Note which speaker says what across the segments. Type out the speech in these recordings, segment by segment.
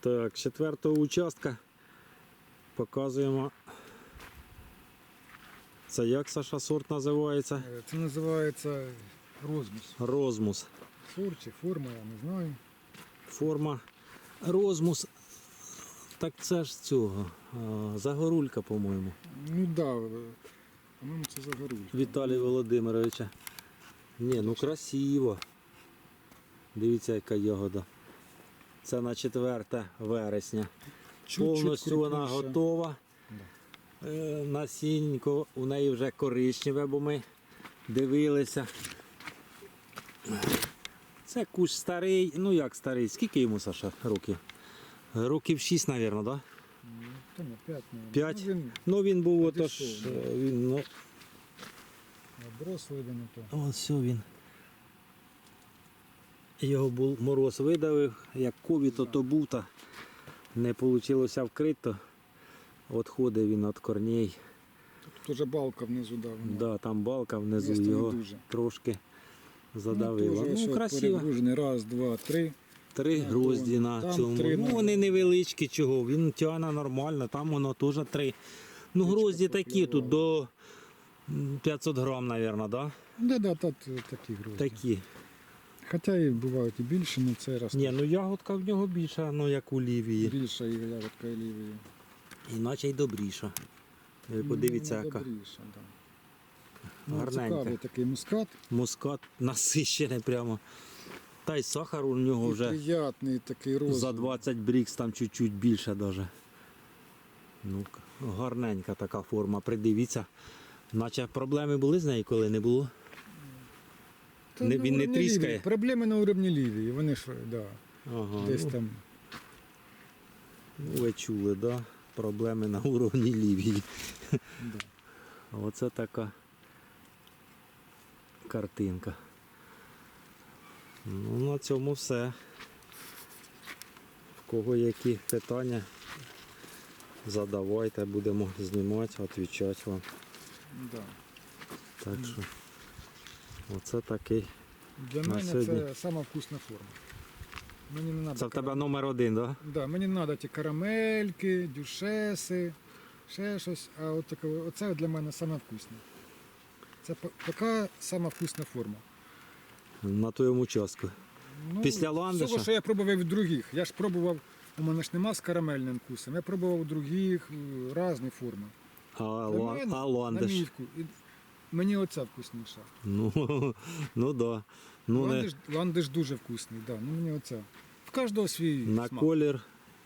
Speaker 1: Так, четвертого участка показуємо. Це як Саша сорт називається?
Speaker 2: Е, Це називається розмус.
Speaker 1: Розмус.
Speaker 2: Сорт чи форма, я не знаю.
Speaker 1: Форма розмус. Так це ж цього. Загорулька, по-моєму.
Speaker 2: Ну так, да, е, по-моєму, це загорулька.
Speaker 1: Віталія Володимировича. Ні, ну красиво. Дивіться, яка ягода. Це на 4 вересня.
Speaker 2: Чуть-чуть
Speaker 1: Повністю вона готова. Е, Насінько у неї вже коричневе, бо ми дивилися. Це кущ старий, ну як старий, скільки йому Саша років? Років 6, мабуть, так? Да?
Speaker 2: Ну, 5, мабуть. Ну, він
Speaker 1: Ну він був отож. Він, ну,
Speaker 2: оброс видано то.
Speaker 1: ось все він. Його був мороз видавив, як ковід то був, та не вийшло вкрито. Отходив він від корней.
Speaker 2: Тут вже балка внизу дав.
Speaker 1: Да, там балка внизу
Speaker 2: Місто
Speaker 1: його
Speaker 2: дуже.
Speaker 1: трошки задавила.
Speaker 2: теж
Speaker 1: Ну, красиво.
Speaker 2: Раз, два, три.
Speaker 1: Три
Speaker 2: Ну,
Speaker 1: грозді на цьому.
Speaker 2: три
Speaker 1: ну вони невеличкі чого. Він тягне нормально, там воно теж три. Ну, грозді такі тут до 500 грам, мабуть, да?
Speaker 2: Да, да, е, такі грозді.
Speaker 1: такі.
Speaker 2: Хоча і бувають і більше, але цей раз
Speaker 1: Ні, ну ягодка в нього більша, ну як у лівії.
Speaker 2: більша і ягодка і лівії.
Speaker 1: Іначе й добріша. Ви подивіться,
Speaker 2: Ну,
Speaker 1: яка
Speaker 2: добріша, да. Ну,
Speaker 1: Гарненька.
Speaker 2: цікавий такий мускат.
Speaker 1: мускат насищений прямо. Та й сахар у нього
Speaker 2: І
Speaker 1: вже
Speaker 2: приятний такий розмір.
Speaker 1: за 20 брікс, там чуть-чуть більше даже. Ну, к- гарненька така форма, придивіться. Наче проблеми були з нею, коли не було.
Speaker 2: Та
Speaker 1: Не-
Speaker 2: на
Speaker 1: він не
Speaker 2: уровні
Speaker 1: тріскає?
Speaker 2: лівії. Проблеми на уровні лівії. Вони ж да,
Speaker 1: Ага,
Speaker 2: десь
Speaker 1: ну,
Speaker 2: там.
Speaker 1: ну, ви чули, да? Проблеми на уровні лівії.
Speaker 2: Да.
Speaker 1: Оце така картинка. Ну, на цьому все. В кого які питання, задавайте, будемо знімати, відповідати вам.
Speaker 2: Да.
Speaker 1: Так що оце такий.
Speaker 2: Для
Speaker 1: На
Speaker 2: мене
Speaker 1: сьогодні.
Speaker 2: це сама вкусна форма. Мені не
Speaker 1: Це в тебе
Speaker 2: карам-
Speaker 1: номер один, так?
Speaker 2: Да, мені не треба ті карамельки, дюшеси, ще щось. А от таке, оце для мене саме вкусне. Це така сама вкусна форма.
Speaker 1: На твоєму участку.
Speaker 2: Ну,
Speaker 1: Після ландиша?
Speaker 2: Всього, що я пробував від других. Я ж пробував, у мене ж нема з карамельним вкусом. Я пробував у других різні форми.
Speaker 1: А, а
Speaker 2: на мій Мені оця вкусніша.
Speaker 1: Ну, ну да. Ну, не,
Speaker 2: ландиш, ландиш дуже вкусний, да, ну мені оця. В кожного свій
Speaker 1: на
Speaker 2: смак.
Speaker 1: колір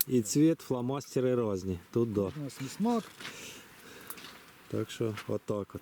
Speaker 1: і цвіт фломастери різні. Тут да.
Speaker 2: У нас і смак.
Speaker 1: Так що отак от.